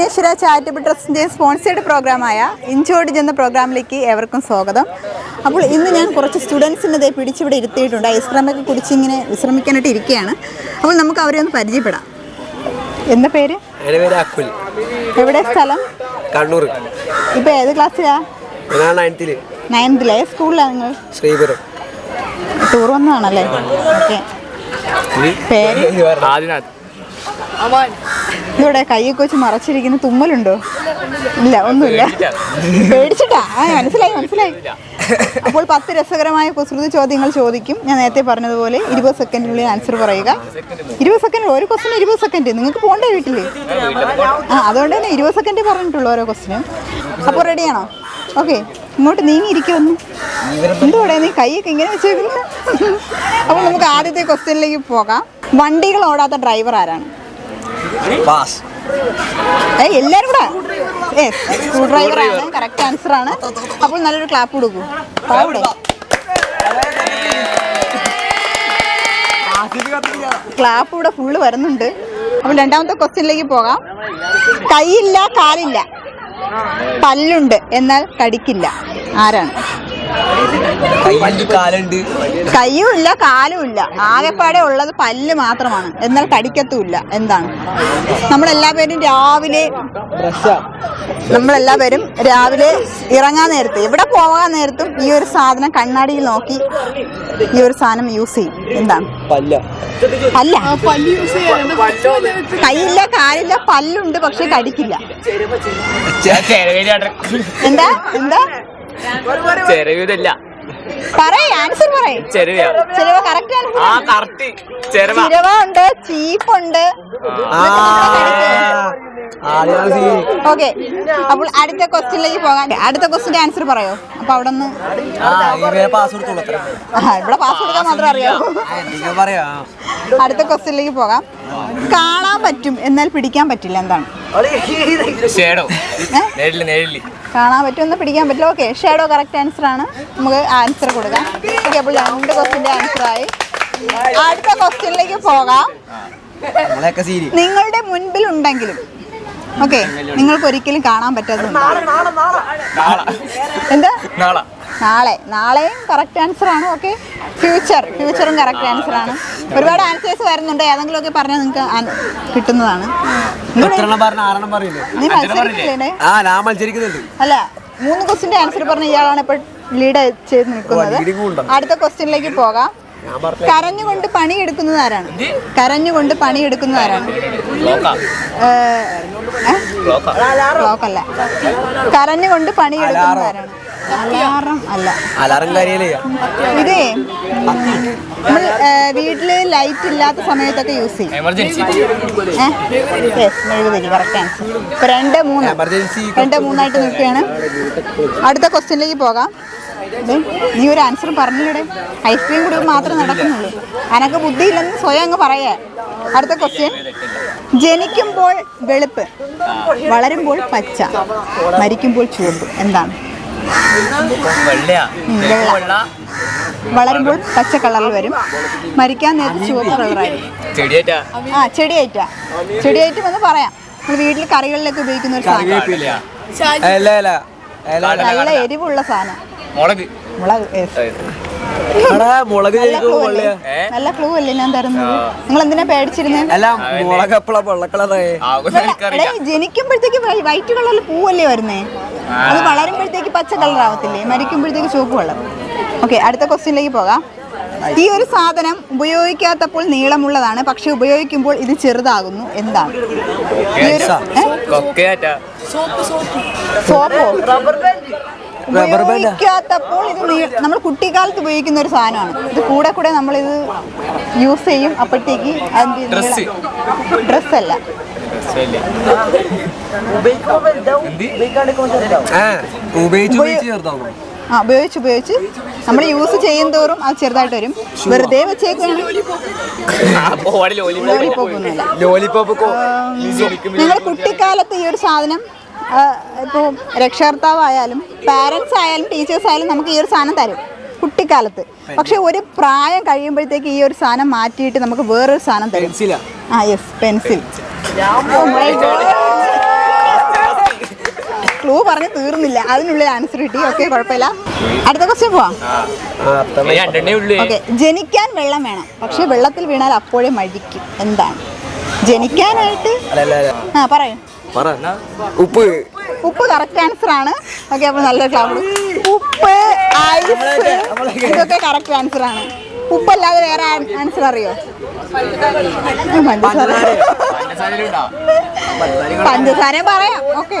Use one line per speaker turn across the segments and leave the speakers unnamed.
Vighneshwara charitable ട്രസ്റ്റിന്റെ sponsored പ്രോഗ്രാമായ ഇഞ്ചോടിജ് എന്ന പ്രോഗ്രാമിലേക്ക് ഏവർക്കും സ്വാഗതം. അപ്പോൾ ഇന്ന് ഞാൻ കുറച്ച് സ്റ്റുഡൻസിനെ ദേ പിടിച്ചിവിടെ ഇരുത്തിയിട്ടുണ്ട്. ഐസ്ക്രീമൊക്കെ കുടിച്ച് ഇങ്ങനെ വിശ്രമിക്കാനായിട്ട് ഇരിക്കുകയാണ്. അപ്പോൾ നമുക്ക് അവരെ ഒന്ന് പരിചയപ്പെടാം. എന്താ പേര്?
അക്കുൽ
എവിടെ സ്ഥലം?
കണ്ണൂർ.
ഇപ്പോൾ ഏത് ക്ലാസ്സിലാ? നയൻത്തിലെ. സ്കൂളിലാണ് നിങ്ങൾ?
ശ്രീപുരം.
ടൂർ വന്നതാണല്ലേ? ഓക്കെ. പേര്?
ആദിനാഥ്.
ഇവിടെ കൈയൊക്കെ വെച്ച് മറച്ചിരിക്കുന്ന തുമ്മലുണ്ടോ? ഇല്ല ഒന്നുമില്ല. പേടിച്ചിട്ടാ. ആ മനസ്സിലായി മനസ്സിലായി. അപ്പോൾ പത്ത് രസകരമായ കുസൃതി ചോദ്യങ്ങൾ ചോദിക്കും. ഞാൻ നേരത്തെ പറഞ്ഞതുപോലെ ഇരുപത് സെക്കൻഡിനുള്ളിൽ ആൻസർ പറയുക. ഇരുപത് സെക്കൻഡ് ഒരു ക്വസ്റ്റിന് ഇരുപത് സെക്കൻഡ് നിങ്ങൾക്ക് പോകണ്ടേ വീട്ടിൽ ആ അതുകൊണ്ട് തന്നെ ഇരുപത് സെക്കൻഡ് പറഞ്ഞിട്ടുള്ളൂ ഓരോ ക്വസ്റ്റിനും അപ്പോൾ റെഡിയാണോ ഓക്കെ ഇങ്ങോട്ട് നീങ്ങിയിരിക്കുമെന്ന് എന്തുകൂടെ നീ കൈയൊക്കെ ഇങ്ങനെ വെച്ചേക്കുന്നു? അപ്പോൾ നമുക്ക് ആദ്യത്തെ ക്വസ്റ്റ്യനിലേക്ക് പോകാം. വണ്ടികൾ ഓടാത്ത ഡ്രൈവർ ആരാണ്?
പാസ്
ഏയ് എല്ലാരും കൂടെ? ഏ സ്ക്രൂ ഡ്രൈവർ ആണ് കറക്റ്റ് ആൻസർ ആണ്. അപ്പോൾ നല്ലൊരു ക്ലാപ്പ് കൊടുക്കൂ. പാവിടെ ക്ലാപ്പ് ഇവിടെ ഫുള്ള് വരുന്നുണ്ട്. അപ്പോൾ രണ്ടാമത്തെ ക്വസ്റ്റ്യനിലേക്ക് പോകാം. കൈയില്ല കാലില്ല. പല്ലുണ്ട് എന്നാൽ കടിക്കില്ല. ആരാണ്?
കയ്യിൽ കാലുണ്ട്.
കയ്യും ഇല്ല കാലും ഇല്ല ആകെപ്പാടെ ഉള്ളത് പല്ല് മാത്രമാണ്. എന്നാൽ കടിക്കത്തുമില്ല. എന്താണ്? നമ്മളെല്ലാ പേരും രാവിലെ നമ്മളെല്ലാ പേരും രാവിലെ ഇറങ്ങാൻ നേരത്ത് എവിടെ പോകാൻ നേരത്തും ഈ ഒരു സാധനം കണ്ണാടിയിൽ നോക്കി ഈ ഒരു സാധനം യൂസ് ചെയ്യും. എന്താണ്?
പല്ല.
പല്ല. കൈയില്ല കാലില്ല പല്ലുണ്ട് പക്ഷെ കടിക്കില്ല. എന്താ? എന്താ?
ചെരവിതല്ല
പറയ് ആൻസർ പറയ്.
കറക്റ്റ്
ആ കറക്റ്റ്. ചെരവ
ചിരവ ഉണ്ട് ചീപ്പുണ്ട് ഓക്കെ. അപ്പോൾ അടുത്ത ക്വസ്റ്റ്യനിലേക്ക് പോകാൻ അടുത്ത ക്വസ്റ്റിന്റെ ആൻസർ പറയോ? അപ്പൊ അവിടെ നിന്ന് ഇവിടെ പാസ് കൊടുക്കാൻ മാത്രം അറിയാമോ അടുത്ത ക്വസ്റ്റ്യനിലേക്ക് പോകാം. കാണാൻ പറ്റും. എന്നാൽ പിടിക്കാൻ പറ്റില്ല. എന്താണ്?
ഷേഡോ
കാണാൻ പറ്റും എന്ന് പിടിക്കാൻ പറ്റില്ല. ഓക്കെ ഷേഡോ കറക്റ്റ് ആൻസർ ആണ്. നമുക്ക് ആൻസർ കൊടുക്കാം. ഓക്കെ അപ്പോൾ രണ്ട് ക്വസ്റ്റിന്റെ ആൻസർ ആയി. അടുത്ത ക്വസ്റ്റ്യനിലേക്ക് പോകാം. നിങ്ങളുടെ മുൻപിൽ ഉണ്ടെങ്കിലും. ഓക്കെ നിങ്ങൾക്ക് ഒരിക്കലും കാണാൻ പറ്റാത്തത്
നാളെ
എന്താ?
നാളെ.
നാളെ നാളെയും കറക്റ്റ് ആൻസർ ആണ് ഓക്കെ ഫ്യൂച്ചർ ഫ്യൂച്ചറും കറക്റ്റ് ആൻസർ ആണ്. ഒരുപാട് ആൻസേഴ്സ് വരുന്നുണ്ട്. ഏതെങ്കിലും ഒക്കെ പറഞ്ഞാൽ നിങ്ങൾക്ക് കിട്ടുന്നതാണ്. നീ മത്സരിക്കില്ലേ അല്ല മൂന്ന് ക്വസ്റ്റിന്റെ ആൻസർ പറഞ്ഞ ഇയാളാണ് ഇപ്പോൾ ലീഡ് ചെയ്ത് നിൽക്കുന്നത്. അടുത്ത ക്വസ്റ്റ്യനിലേക്ക് പോകാം. കരഞ്ഞുകൊണ്ട് പണിയെടുക്കുന്നത് ആരാണ്? കരഞ്ഞുകൊണ്ട് പണി എടുക്കുന്നത് ആരാണ്?
ബ്ലോക്കാ. ബ്ലോക്കാ.
ക്ലോക്ക് അല്ല കരഞ്ഞുകൊണ്ട് പണി എടുക്കുന്നത് ആരാണ്? അലാറം അല്ല.
അലാറം
ഇതേ നമ്മൾ വീട്ടിൽ ലൈറ്റ് ഇല്ലാത്ത സമയത്തൊക്കെ യൂസ് ചെയ്യും.
എമർജൻസി
മെഴുകുതിരി കറക്റ്റ് ആൻസർ ഇപ്പൊ രണ്ട് മൂന്ന്. രണ്ട് മൂന്നായിട്ട് നിൽക്കുകയാണ്. അടുത്ത ക്വസ്റ്റ്യനിലേക്ക് പോകാം. നീ ഒരു ആൻസർ പറഞ്ഞില്ലേ ഐസ്ക്രീം കൂടി മാത്രം നടക്കുന്നുള്ളൂ. അനക്ക് ബുദ്ധിയില്ലെന്ന് സ്വയം അങ്ങ് പറയാ. അടുത്ത ക്വസ്റ്റ്യൻ ജനിക്കുമ്പോൾ വെളുപ്പ് വളരുമ്പോൾ പച്ച മരിക്കുമ്പോൾ ചുവപ്പ്. എന്താണ്? വളരുമ്പോൾ പച്ച കളറിൽ വരും. മരിക്കാൻ നേരത്തെ ചുവപ്പ് കളറായിരിക്കും.
ചെടിയേറ്റാ.
ആ ചെടിയേറ്റ. ചെടിയേറ്റം എന്ന് പറയാം. നമ്മൾ വീട്ടിൽ കറികളിലൊക്കെ ഉപയോഗിക്കുന്ന ഒരു സാധനം. നല്ല എരിവുള്ള സാധനം.
മുളക്.
മുളക്
മുളക്
നല്ല ക്ലൂ അല്ലേ? ഞാൻ തരുന്നത്? നിങ്ങൾ എന്തിനാ പേടിച്ചിരുന്നേ?
അല്ല മുളക് എപ്പോഴാ വെള്ളക്കളറേ
ആകുന്ന
എടേ, ജനിക്കുമ്പോഴത്തേക്ക് വൈറ്റ് കളറിൽ പൂവല്ലേ വരുന്നേ? അത് വളരുമ്പോഴത്തേക്ക് പച്ച കളർ ആവത്തില്ലേ? മരിക്കുമ്പോഴത്തേക്ക് ചുവപ്പ് കളർ. ഓക്കെ അടുത്ത ക്വസ്റ്റ്യനിലേക്ക് പോകാം. ഈ ഒരു സാധനം ഉപയോഗിക്കാത്തപ്പോൾ നീളമുള്ളതാണ് പക്ഷെ ഉപയോഗിക്കുമ്പോൾ ഇത് ചെറുതാകുന്നു. എന്താണ്? സോപ്പോ
റബ്ബർ ബാൻഡാ?
ഉപയോഗിക്കാത്തപ്പോൾ ഇത് നമ്മൾ കുട്ടിക്കാലത്ത് ഉപയോഗിക്കുന്ന ഒരു സാധനമാണ്. ഇത് കൂടെ കൂടെ നമ്മളിത് ഇത് യൂസ് ചെയ്യും അപ്പോഴത്തേക്ക്
ഡ്രസ്സല്ല
ഡ്രസ് അല്ല.
ആ ഉപയോഗിച്ച് ഉപയോഗിച്ച്
നമ്മൾ യൂസ് ചെയ്യും തോറും അത് ചെറുതായിട്ട് വരും. വെറുതെ വെച്ചേക്കാണ്
ബോഡി ലോലിപോപ്പ്
ലോലിപ്പോക്കൊന്നുമില്ല
ലോലിപ്പോപ്പ്
നിങ്ങൾ കുട്ടിക്കാലത്ത് ഈ ഒരു സാധനം ഇപ്പോൾ രക്ഷകർത്താവായാലും പാരൻസ് ആയാലും ടീച്ചേഴ്സ് ആയാലും നമുക്ക് ഈ ഒരു സാധനം തരും കുട്ടിക്കാലത്ത്. പക്ഷെ ഒരു പ്രായം കഴിയുമ്പോഴത്തേക്ക് ഈ ഒരു സാധനം മാറ്റിയിട്ട് നമുക്ക് വേറൊരു സാധനം തരും. ആ? യെസ് പെൻസിൽ ക്ലൂ പറഞ്ഞ് തീർന്നില്ല. അതിനുള്ളിൽ ആൻസർ കിട്ടി. ഓക്കെ കുഴപ്പമില്ല. അടുത്ത ക്വസ്റ്റ്യൻ പോവാം. ഓക്കെ ജനിക്കാൻ വെള്ളം വേണം. പക്ഷെ വെള്ളത്തിൽ വീണാൽ അപ്പോഴേ മഴിക്കും എന്താണ്? ജനിക്കാനായിട്ട്?
അല്ല അല്ല അല്ല.
ആ പറയൂ.
പറ ഉപ്പ്.
ഉപ്പ് കറക്റ്റ് ആൻസർ ആണ്. ഓക്കെ അപ്പോൾ നല്ല ക്ലാപ്പ് ഉപ്പ് ഐസ് ഇതൊക്കെ കറക്റ്റ് ആൻസർ ആണ്. ഉപ്പല്ലാതെ വേറെ ആൻസർ അറിയോ? പഞ്ചസാര. പറയാം. ഓക്കെ.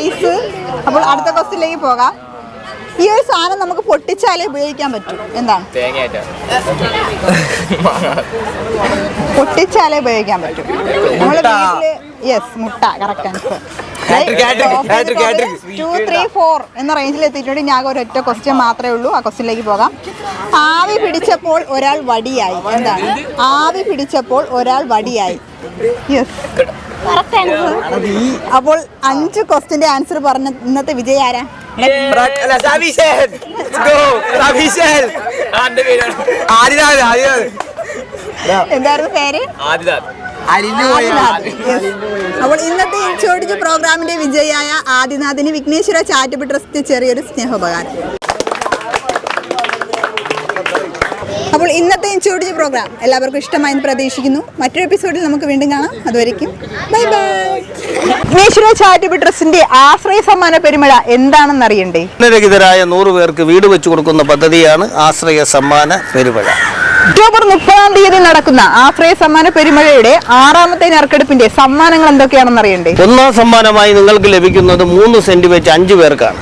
ഐസ് അപ്പോൾ അടുത്ത ക്വസ്റ്റിലേക്ക് പോകാം. ഈ ഒരു സാധനം നമുക്ക് പൊട്ടിച്ചാലേ ഉപയോഗിക്കാൻ പറ്റൂ. എന്താണ് പൊട്ടിച്ചാലേ ഉപയോഗിക്കാൻ പറ്റും. നമ്മൾ വീട്ടിൽ യെസ് മുട്ട correct answer. Two three four എന്ന റേഞ്ചിൽ എത്തിയിട്ടുണ്ട്. ഞാൻ ഒരൊറ്റ ക്വസ്റ്റ്യൻ മാത്രമേ ഉള്ളൂ. ആ ക്വസ്റ്റ്യനിലേക്ക് പോകാം. ആവി പിടിച്ചപ്പോൾ ഒരാൾ വടിയായി. എന്താണ്? ആവി പിടിച്ചപ്പോൾ ഒരാൾ വടിയായി. യെസ് അപ്പോൾ അഞ്ച് ക്വസ്റ്റിന്റെ ആൻസർ പറഞ്ഞ ഇന്നത്തെ വിജയ ആരാ? എന്തായിരുന്നു പേര്?
ആദിദാദ്.
അപ്പോൾ ഇന്നത്തെ ഇൻഷോടിച്ച് പ്രോഗ്രാമിന്റെ വിജയിയായ ആദിനാഥിന് വിഘ്നേശ്വര ചാരിറ്റബിൾ ട്രസ്റ്റ് ചെറിയൊരു സ്നേഹോപകാരം. അപ്പോൾ ഇന്നത്തെ ഇൻഷോടിച്ച് പ്രോഗ്രാം എല്ലാവർക്കും ഇഷ്ടമായെന്ന് പ്രതീക്ഷിക്കുന്നു. മറ്റൊരു എപ്പിസോഡിൽ നമുക്ക് വീണ്ടും കാണാം. അതുവരെയും ബൈ ബൈ. വിഘ്നേശ്വര ചാരിറ്റബിൾ ട്രസ്റ്റിന്റെ ആശ്രയ സമ്മാന പെരുമഴ എന്താണെന്ന് അറിയണ്ടേ?
രഹിതരായ നൂറ് പേർക്ക് വീട് വെച്ചു കൊടുക്കുന്ന പദ്ധതിയാണ് ആശ്രയ സമ്മാന പെരുമഴ.
ഒക്ടോബർ മുപ്പതാം തീയതി നടക്കുന്ന ആശ്രയ സമ്മാന പെരുമഴയുടെ ആറാമത്തെ നറുക്കെടുപ്പിന്റെ സമ്മാനങ്ങൾ എന്തൊക്കെയാണെന്ന് അറിയണ്ടേ?
ഒന്നാം സമ്മാനമായി നിങ്ങൾക്ക് ലഭിക്കുന്നത് മൂന്ന് സെന്റ് വെച്ച് അഞ്ച് പേർക്കാണ്.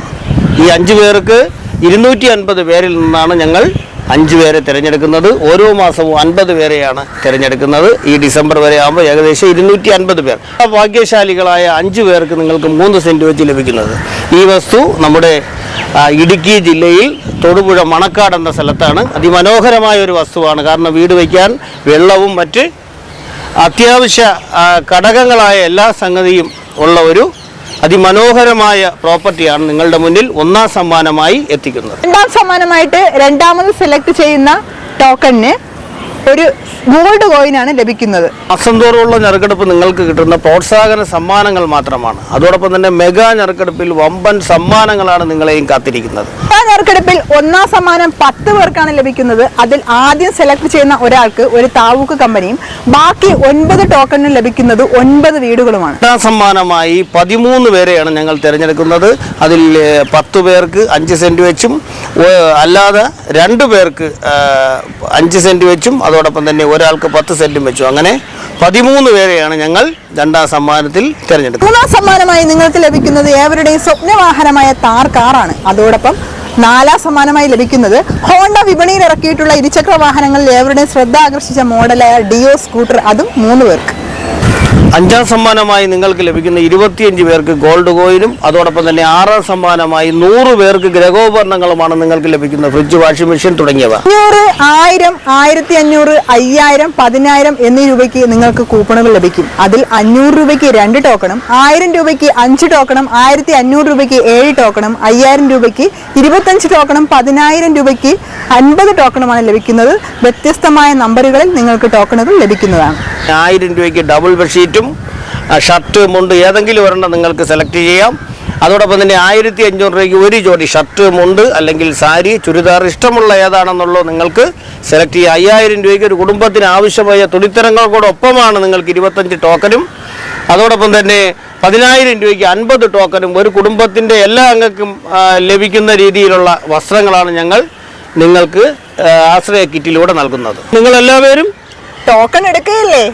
ഈ അഞ്ചു പേർക്ക് ഇരുന്നൂറ്റി അൻപത് പേരിൽ നിന്നാണ് ഞങ്ങൾ അഞ്ചു പേരെ തിരഞ്ഞെടുക്കുന്നത്. ഓരോ മാസവും അൻപത് പേരെയാണ് തിരഞ്ഞെടുക്കുന്നത്. ഈ ഡിസംബർ വരെ ആകുമ്പോൾ ഏകദേശം ഇരുന്നൂറ്റി അൻപത് പേർ. ആ ഭാഗ്യശാലികളായ അഞ്ചു പേർക്ക് നിങ്ങൾക്ക് മൂന്ന് സെന്റ് വെച്ച് ലഭിക്കുന്നത്. ഈ വസ്തു നമ്മുടെ ഇടുക്കി ജില്ലയിൽ തൊടുപുഴ മണക്കാട് എന്ന സ്ഥലത്താണ് അതിമനോഹരമായ ഒരു വസ്തുവാണ്. കാരണം വീട് വയ്ക്കാൻ വെള്ളവും മറ്റ് അത്യാവശ്യ ഘടകങ്ങളായ എല്ലാ സംഗതിയും ഉള്ള ഒരു അതിമനോഹരമായ പ്രോപ്പർട്ടിയാണ് നിങ്ങളുടെ മുന്നിൽ ഒന്നാം സമ്മാനമായി എത്തിക്കുന്നത്.
രണ്ടാം സമ്മാനമായിട്ട് രണ്ടാമത് സെലക്ട് ചെയ്യുന്ന ടോക്കണിന് ഒരു ഗോൾഡ് കോയിനാണ് ലഭിക്കുന്നത്.
മാസം തോറുമുള്ള ഞെറുക്കെടുപ്പ് നിങ്ങൾക്ക് കിട്ടുന്ന പ്രോത്സാഹന സമ്മാനങ്ങൾ മാത്രമാണ്. അതോടൊപ്പം തന്നെ മെഗാ ഞെറുക്കെടുപ്പിൽ വമ്പൻ സമ്മാനങ്ങളാണ് നിങ്ങളെയും കാത്തിരിക്കുന്നത്.
ആ നറുക്കെടുപ്പിൽ ഒന്നാം സമ്മാനം പത്ത് പേർക്കാണ് ലഭിക്കുന്നത്. അതിൽ ആദ്യം സെലക്ട് ചെയ്യുന്ന ഒരാൾക്ക് ഒരു താവൂക്ക് കമ്പനിയും ബാക്കി ഒൻപത് ടോക്കണിന് ലഭിക്കുന്നത് ഒൻപത് വീടുകളുമാണ്.
രണ്ടാം സമ്മാനമായി പതിമൂന്ന് പേരെയാണ് ഞങ്ങൾ തിരഞ്ഞെടുക്കുന്നത്. അതിൽ പത്ത് പേർക്ക് അഞ്ച് സെന്റ് വെച്ചും അല്ലാതെ രണ്ട് പേർക്ക് അഞ്ച് സെന്റ് വെച്ചും അതോടൊപ്പം തന്നെ ഒരാൾക്ക് പത്ത് സെന്റും വെച്ചും. അങ്ങനെ പതിമൂന്ന് പേരെയാണ് ഞങ്ങൾ രണ്ടാം സമ്മാനത്തിൽ തിരഞ്ഞെടുക്കുന്നത്.
മൂന്നാം സമ്മാനമായി നിങ്ങൾക്ക് ലഭിക്കുന്നത് ഏവരുടെയും സ്വപ്നവാഹനമായ താർ കാറാണ്. അതോടൊപ്പം നാലാം സമ്മാനമായി ലഭിക്കുന്നത് ഹോണ്ട വിപണിയിൽ ഇറക്കിയിട്ടുള്ള ഇരുചക്ര വാഹനങ്ങളിൽ ഏവരുടെയും ശ്രദ്ധ ആകർഷിച്ച മോഡലായ ഡിയോ സ്കൂട്ടർ. അതും മൂന്ന് പേർക്ക്.
അഞ്ചാം സമ്മാനമായി നിങ്ങൾക്ക് ലഭിക്കുന്ന ഇരുപത്തിയഞ്ച് പേർക്ക് ഗോൾഡ് കോയിനും അതോടൊപ്പം തന്നെ ആറാം സമ്മാനമായി നൂറ് പേർക്ക് ഗ്രഹോപകരണങ്ങളുമാണ് നിങ്ങൾക്ക് ലഭിക്കുന്ന ഫ്രിഡ്ജ് വാഷിംഗ് മെഷീൻ തുടങ്ങിയവ.
അഞ്ഞൂറ് ആയിരം ആയിരത്തി അഞ്ഞൂറ് അയ്യായിരം പതിനായിരം എന്നീ രൂപയ്ക്ക് നിങ്ങൾക്ക് കൂപ്പണുകൾ ലഭിക്കും. അതിൽ അഞ്ഞൂറ് രൂപയ്ക്ക് രണ്ട് ടോക്കണും ആയിരം രൂപയ്ക്ക് അഞ്ച് ടോക്കണും ആയിരത്തി അഞ്ഞൂറ് രൂപയ്ക്ക് ഏഴ് ടോക്കണും അയ്യായിരം രൂപയ്ക്ക് ഇരുപത്തഞ്ച് ടോക്കണും പതിനായിരം രൂപയ്ക്ക് അൻപത് ടോക്കണുമാണ് ലഭിക്കുന്നത്. വ്യത്യസ്തമായ നമ്പറുകളിൽ നിങ്ങൾക്ക് ടോക്കണുകൾ ലഭിക്കുന്നതാണ്.
ആയിരം രൂപയ്ക്ക് ഡബിൾ ബെഡ്ഷീറ്റും ആ, ഷർട്ട് മുണ്ട് ഏതെങ്കിലും ഒരെണ്ണം നിങ്ങൾക്ക് സെലക്ട് ചെയ്യാം. അതോടൊപ്പം തന്നെ ആയിരത്തി അഞ്ഞൂറ് രൂപയ്ക്ക് ഒരു ജോഡി ഷർട്ട് മുണ്ട് അല്ലെങ്കിൽ സാരി ചുരിദാർ ഇഷ്ടമുള്ള ഏതാണെന്നുള്ളത് നിങ്ങൾക്ക് സെലക്ട് ചെയ്യാം. അയ്യായിരം രൂപയ്ക്ക് ഒരു കുടുംബത്തിന് ആവശ്യമായ തുണിത്തരങ്ങൾക്കോടൊപ്പമാണ് നിങ്ങൾക്ക് ഇരുപത്തഞ്ച് ടോക്കനും അതോടൊപ്പം തന്നെ പതിനായിരം രൂപയ്ക്ക് അൻപത് ടോക്കനും ഒരു കുടുംബത്തിന്റെ എല്ലാ അംഗക്കും ലഭിക്കുന്ന രീതിയിലുള്ള വസ്ത്രങ്ങളാണ് ഞങ്ങൾ നിങ്ങൾക്ക് ആശ്രയ കിറ്റിലൂടെ നൽകുന്നത്. നിങ്ങൾ എല്ലാവരും
ടോക്കൺ എടുക്കുകയല്ലേ